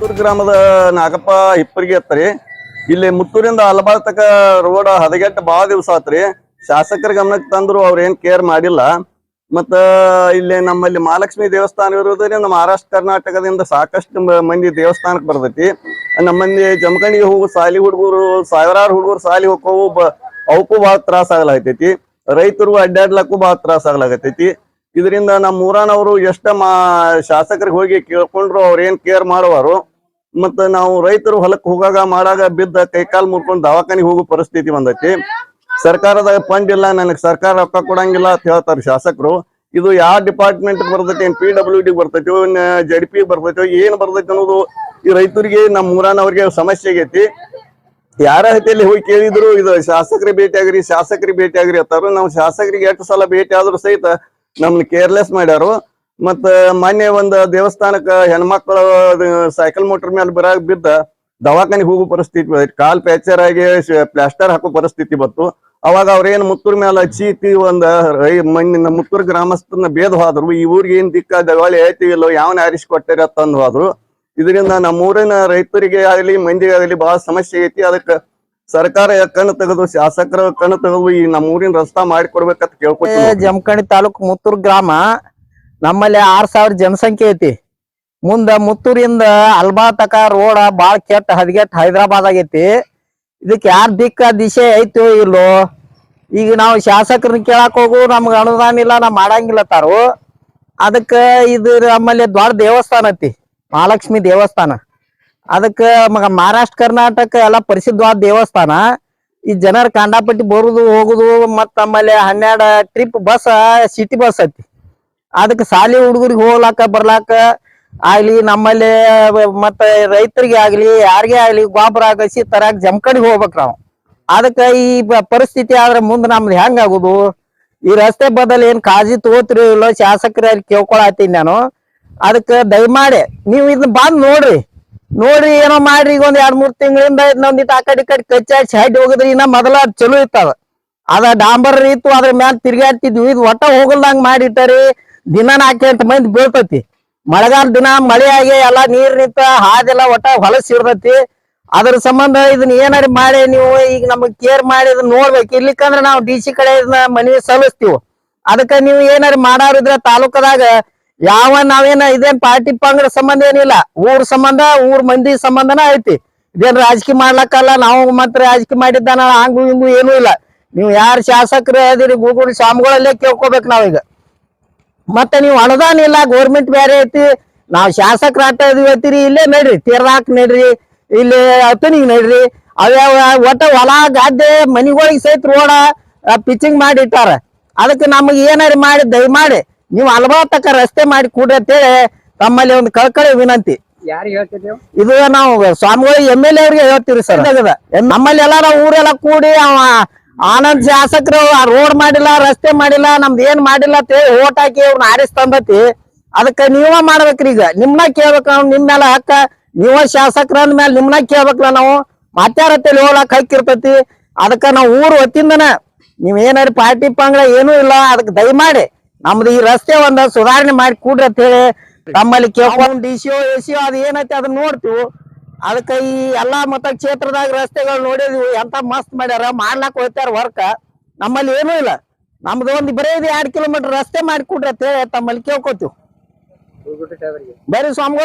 ಮುತ್ತೂರು ಗ್ರಾಮದ ನಾಗಪ್ಪ ಹಿಪ್ಪರಿಗೆ ಹತ್ತರಿ ಇಲ್ಲಿ ಮುತ್ತೂರಿಂದ ಅಲಬಾಳ್ ತಕ ರೋಡ್ ಹದಗೆಟ್ಟ ಭಾಳ ದಿವಸ ಆತ್ರಿ ಶಾಸಕರ ಗಮನಕ್ಕೆ ತಂದ್ರು ಅವ್ರ ಏನ್ ಕೇರ್ ಮಾಡಿಲ್ಲ. ಮತ್ತ ಇಲ್ಲಿ ನಮ್ಮಲ್ಲಿ ಮಹಾಲಕ್ಷ್ಮಿ ದೇವಸ್ಥಾನ ಇರೋದ್ರಿಂದ ಮಹಾರಾಷ್ಟ್ರ, ಕರ್ನಾಟಕದಿಂದ ಸಾಕಷ್ಟು ಮಂದಿ ದೇವಸ್ಥಾನಕ್ಕೆ ಬರ್ತೈತಿ. ನಮ್ಮ ಮಂದಿ ಜಮಖಂಡಿಗೆ ಹೋಗು ಸಾಲಿ ಹುಡುಗರು, ಸಾವಿರಾರು ಹುಡುಗರು ಸಾಲಿ ಹೋಗೋವು ಬ- ಅವಕ್ಕೂ ಭಾಳ ತ್ರಾಸ ಆಗ್ಲಾಗತೈತಿ. ರೈತರು ಅಡ್ಡಾಡ್ಲಕ್ಕೂ ಭಾಳ ತ್ರಾಸ ಆಗ್ಲಾಗತೈತಿ. ಇದರಿಂದ ನಮ್ಮ ಊರಾನವರು ಎಷ್ಟ ಮಾ, ಶಾಸಕರಿಗೆ ಹೋಗಿ ಕೇಳ್ಕೊಂಡ್ರು ಅವ್ರ ಏನ್ ಕೇರ್ ಮಾಡುವರು ಮತ್ತ ನಾವು ರೈತರು ಹೊಲಕ್ಕೆ ಹೋಗಾಗ ಮಾಡಾಗ ಬಿದ್ದ ಕೈಕಾಲ್ ಮುರ್ಕೊಂಡು ದವಾಖಾನಿಗೆ ಹೋಗೋ ಪರಿಸ್ಥಿತಿ ಬಂದೈತಿ. ಸರ್ಕಾರದ ಫಂಡ್ ಇಲ್ಲ, ನನಗೆ ಸರ್ಕಾರ ರೊಕ್ಕ ಕೊಡಂಗಿಲ್ಲ ಅಂತ ಹೇಳ್ತಾರೆ ಶಾಸಕರು. ಇದು ಯಾವ ಡಿಪಾರ್ಟ್ಮೆಂಟ್ ಬರ್ತೈತಿ, ಏನ್ ಪಿ ಡಬ್ಲ್ಯೂ ಡಿ ಬರ್ತೈತಿ ಜಡ್ ಪಿ ಬರ್ತೈತಿ, ಏನ್ ಬರ್ತೈತಿ ಅನ್ನೋದು ಈ ರೈತರಿಗೆ, ನಮ್ಮ ಊರಾನವ್ರಿಗೆ ಸಮಸ್ಯೆ ಆಗೈತಿ. ಯಾರ ಹತ್ತಿಯಲ್ಲಿ ಹೋಗಿ ಕೇಳಿದ್ರು ಇದು ಶಾಸಕರಿಗೆ ಭೇಟಿ ಆಗ್ರಿ ಶಾಸಕರಿಗೆ ಭೇಟಿ ಆಗ್ರಿ ಅಂತಾರು. ನಾವು ಶಾಸಕರಿಗೆ ಎಷ್ಟು ಸಲ ಭೇಟಿ ಆದ್ರೂ ಸಹಿತ ನಮ್ನ ಕೇರ್ಲೆಸ್ ಮಾಡ್ಯಾರು. ಮತ್ತ ಮೊನ್ನೆ ಒಂದ್ ದೇವಸ್ಥಾನಕ್ಕ ಹೆಣ್ಮಕ್ಳು ಸೈಕಲ್ ಮೋಟರ್ ಮೇಲೆ ಬರಾಗ ಬಿದ್ದ ದವಾಖಾನೆ ಹೋಗೋ ಪರಿಸ್ಥಿತಿ ಕಾಲ್ ಪ್ಯಾಚರ್ ಆಗಿ ಪ್ಲಾಸ್ಟರ್ ಹಾಕೋ ಪರಿಸ್ಥಿತಿ ಬಂತು. ಅವಾಗ ಅವ್ರೇನ್ ಮುತ್ತೂರ್ ಮೇಲೆ ಚೀಟಿ ಒಂದ್ ಮಣ್ಣಿನ ಮುತ್ತೂರ್ ಗ್ರಾಮಸ್ಥರನ್ನ ಭೇದ ಹೋದ್ರು. ಈ ಊರಿಗೆ ಏನ್ ದಿಕ್ಕ ದವಾಳಿ ಐತಿ ಇಲ್ಲೋ ಯಾವನ ಆರಿಸಿ ಕೊಟ್ಟಾರ ತಂದು ಹೋದ್ರು. ಇದರಿಂದ ನಮ್ಮೂರಿನ ರೈತರಿಗೆ ಆಗಲಿ ಮಂದಿಗೆ ಆಗಲಿ ಬಹಳ ಸಮಸ್ಯೆ ಐತಿ. ಅದಕ್ಕ ಸರ್ಕಾರ ಕಣ್ಣು ತೆಗೆದು ಶಾಸಕರ ಕಣ್ಣು ತೆಗೆದು ಈ ನಮ್ಮೂರಿನ ರಸ್ತಾ ಮಾಡಿಕೊಡ್ಬೇಕಂತ ಕೇಳ್ಕೊತೀನಿ ಜಮಖಂಡಿ ತಾಲೂಕು ಮುತ್ತೂರ್ ಗ್ರಾಮ ನಮ್ಮಲ್ಲಿ ಆರ್ ಸಾವಿರ ಜನಸಂಖ್ಯೆ ಐತಿ. ಮುಂದ ಮುತ್ತೂರಿಂದ ಅಲ್ಬಾ ತಕ ರೋಡ ಬಾಳ ಕೆಟ್ಟ ಹದಗೆಟ್ಟ ಹೈದರಾಬಾದ್ ಆಗೈತಿ. ಇದಕ್ಕೆ ಯಾರ ದಿಕ್ಕ ದಿಶೆ ಐತೋ ಇಲ್ಲೋ, ಈಗ ನಾವು ಶಾಸಕರನ್ನ ಕೇಳಾಕ್ ಹೋಗು, ನಮ್ಗ ಅನುದಾನ ಇಲ್ಲ ನಾ ಮಾಡಂಗಿಲ್ಲ ತಾರು. ಅದಕ್ಕ ಇದು ನಮ್ಮಲ್ಲಿ ದೊಡ್ಡ ದೇವಸ್ಥಾನ ಐತಿ, ಮಹಾಲಕ್ಷ್ಮಿ ದೇವಸ್ಥಾನ. ಅದಕ್ಕ ಮಹಾರಾಷ್ಟ್ರ, ಕರ್ನಾಟಕ ಎಲ್ಲ ಪ್ರಸಿದ್ಧವಾದ ದೇವಸ್ಥಾನ. ಈ ಜನರ ಕಾಂಡಾಪಟ್ಟಿ ಬರುದು ಹೋಗುದು ಮತ್ತ ಆಮೇಲೆ ಹನ್ನೆರಡು ಟ್ರಿಪ್ ಬಸ್ ಸಿಟಿ ಬಸ್ ಐತಿ. ಅದಕ್ಕೆ ಶಾಲಿ ಹುಡುಗರಿಗೆ ಹೋಗ್ಲಾಕ, ಬರ್ಲಾಕ ಆಗ್ಲಿ, ನಮ್ಮಲ್ಲಿ, ಮತ್ತೆ ರೈತರಿಗೆ ಆಗ್ಲಿ, ಯಾರಿಗೆ ಆಗ್ಲಿ, ಗೊಬ್ಬರ ಆಗಸಿ ತರಾಕ್ ಜಮಖಂಡಿಗೆ ಹೋಗ್ಬೇಕು ನಾವು. ಅದಕ್ಕೆ ಈ ಪರಿಸ್ಥಿತಿ ಆದ್ರೆ ಮುಂದೆ ನಮ್ದು ಹೆಂಗ್ ಆಗುದು? ಈ ರಸ್ತೆ ಬದಲ್ ಏನ್ ಕಾಳಜಿ ತಗೋತಿರೋ ಇಲ್ಲೋ ಶಾಸಕರ ಕೇಳ್ಕೊಳತ್ತೀನಿ ನಾನು. ಅದಕ್ಕೆ ದಯಮಾಡಿ, ನೀವು ಇದನ್ನ ಬಂದ್ ನೋಡ್ರಿ. ನೋಡ್ರಿ ಏನೋ ಮಾಡ್ರಿ, ಈಗ ಒಂದ್ ಎರಡ್ ಮೂರ್ ತಿಂಗಳಿಂದ ಇನ್ನೊಂದಿಟ್ಟು ಆ ಕಡೆ ಈ ಕಡೆ ಕಚ್ಚಾಡ್ಸಿ ಹಡ್ಡಿ ಹೋಗಿದ್ರಿ ಇನ್ನ ಮೊದಲ ಚಲೋ ಇತ್ತದ ಅದ ಡಾಂಬರ್ ಇತ್ತು, ಅದ್ರ ಮ್ಯಾಲ ತಿರ್ಗಾಡ್ತಿದ್ವಿ ಇದು ಒಟ್ಟ ಹೋಗಲ್ದಂಗ್ ಮಾಡಿಟ್ಟಾರಿ. ದಿನ ನಾಲ್ಕೆಂಟು ಮಂದಿ ಬೀಳ್ತತಿ. ಮಳೆಗಾಲ ದಿನ ಮಳೆ ಆಗಿ ಎಲ್ಲಾ ನೀರ್ ನಿಂತ ಹಾದೆಲ್ಲ ಒಟ್ಟ ಹೊಲಸ್ ಇರ್ತತಿ. ಅದ್ರ ಸಂಬಂಧ ಇದನ್ನ ಏನಾರ ಮಾಡಿ ನೀವು, ಈಗ ನಮಗ್ ಕೇರ್ ಮಾಡಿ ಇದನ್ನ ನೋಡ್ಬೇಕು. ಇರ್ಲಿಕ್ಕಂದ್ರ ನಾವು ಡಿ ಸಿ ಕಡೆ ಇದನ್ನ ಮನವಿ ಸಲ್ಲಿಸ್ತೀವಿ. ಅದಕ್ಕ ನೀವು ಏನಾರ ಮಾಡಾರಿದ್ರ ತಾಲೂಕದಾಗ ಯಾವ ನಾವೇನ ಇದೇನ್ ಪಾರ್ಟಿ ಪಂಗಡ ಸಂಬಂಧ ಏನಿಲ್ಲ. ಊರ್ ಸಂಬಂಧ, ಊರ್ ಮಂದಿ ಸಂಬಂಧನ ಐತಿ. ಇದೇನ್ ರಾಜಕೀಯ ಮಾಡ್ಲಕ್ಕಲ್ಲ, ನಾವು ಮಾತ್ರ ರಾಜಕೀಯ ಮಾಡಿದ್ದಾನ, ಹಂಗು ಹಿಂಗು ಏನೂ ಇಲ್ಲ. ನೀವು ಯಾರು ಶಾಸಕರು ಅದಿರಿ ಗೂಗುಲ್ ಸ್ವಾಮಿಗಳಲ್ಲೇ ಕೇಳ್ಕೊಬೇಕು ನಾವೀಗ. ಮತ್ತೆ ನೀವು ಅನುದಾನ ಇಲ್ಲ ಗೋರ್ಮೆಂಟ್ ಬೇರೆ ಐತಿ ನಾವು ಶಾಸಕರ ಆಟ ಇದೀವಿ ಹೇಳ್ತೀರಿ ಇಲ್ಲೇ ನಡ್ರಿ ತೀರ್ದಾಕ್ ನಡ್ರಿ ಇಲ್ಲಿ ಅತನಿಗ್ ನಡ್ರಿ ಅವ್ಯಾವ ಒಟ್ಟ ಹೊಲ ಗಾದೆ ಮನಿಗಳಿಗೆ ಸಹಿತ ರೋಡ ಪಿಚಿಂಗ್ ಮಾಡಿ ಇಟ್ಟಾರ. ಅದಕ್ಕೆ ನಮಗೆ ಏನಾರು ಮಾಡಿ ದಯಮಾಡಿ ನೀವು ಹಲವಾ ತಕ ರಸ್ತೆ ಮಾಡಿ ಕೊಡ್ರಿ ಅಂತೇಳಿ ತಮ್ಮಲ್ಲಿ ಒಂದು ಕಳ್ಕಳಿ ವಿನಂತಿ. ಇದು ನಾವು ಸ್ವಾಮಿಗಳು ಎಂ ಎಲ್ ಎ ಅವ್ರಿಗೆ ಹೇಳ್ತೀವಿ ಸರ್. ನಮ್ಮಲ್ಲಿ ಎಲ್ಲ ನಾವು ಊರೆಲ್ಲ ಕೂಡಿ ಅವ ಆನಂದ್ ಶಾಸಕರು ರೋಡ್ ಮಾಡಿಲ್ಲ, ರಸ್ತೆ ಮಾಡಿಲ್ಲ, ನಮ್ದು ಏನ್ ಮಾಡಿಲ್ಲ ಅಂತ ಹೇಳಿ ಓಟ್ ಹಾಕಿ ಅವ್ರನ್ನ ಆರಿಸ್ ತಂದತಿ. ಅದಕ್ಕ ನೀವ ಮಾಡ್ಬೇಕ್ರಿ ಈಗ. ನಿಮ್ನ ಕೇಳ್ಬೇಕು ನಿಮ್ ಮೇಲೆ ಹಕ್ಕ. ನೀವ ಶಾಸಕರ ಮೇಲೆ ನಿಮ್ನ ಕೇಳ್ಬೇಕಲ್ಲ ನಾವು. ಮಾತ್ಯಾರತ್ತಲ್ಲಿ ಹೋಗ್ಲಾಕ್ ಹಕ್ಕಿರ್ತತಿ ಅದಕ್ಕ ನಾವು ಊರು ಹೊತ್ತಿಂದನ ನೀವ್ ಏನಾರ ಪಾರ್ಟಿ ಪಂಗಡ ಏನೂ ಇಲ್ಲ. ಅದಕ್ಕೆ ದಯಮಾಡಿ ನಮ್ದು ಈ ರಸ್ತೆ ಒಂದ ಸುಧಾರಣೆ ಮಾಡಿ ಕೂಡ್ರಿ ಅಂತ ಹೇಳಿ ತಮ್ಮಲ್ಲಿ ಕೇಳ್ಕೊಂಡು ಡಿ ಸಿ ಎ ಸಿ ಅದ್ ಏನೈತಿ ಅದನ್ನ ನೋಡ್ತೀವಿ. ಅದಕ್ಕ ಈ ಎಲ್ಲಾ ಮತ ಕ್ಷೇತ್ರದಾಗ ರಸ್ತೆಗಳು ನೋಡಿದ್ವಿ ಎಂತ ಮಸ್ತ್ ಮಾಡ್ಯಾರ ಮಾಡ್ಲಾಕ್ ಹೋಗ್ತಾರ ವರ್ಕ್. ನಮ್ಮಲ್ಲಿ ಏನೂ ಇಲ್ಲ. ನಮ್ದು ಒಂದು ಬರೀ ಇದು ಎರಡ್ ಕಿಲೋಮೀಟರ್ ರಸ್ತೆ ಮಾಡಿ ಕೊಡ್ರಿ ಅಂತ ಹೇಳಿ ತಮ್ಮಲ್ಲಿ ಕೇಳ್ಕೊತೀವಿ. ಬರೀ ಸ್ವಾಮಿಗಳು.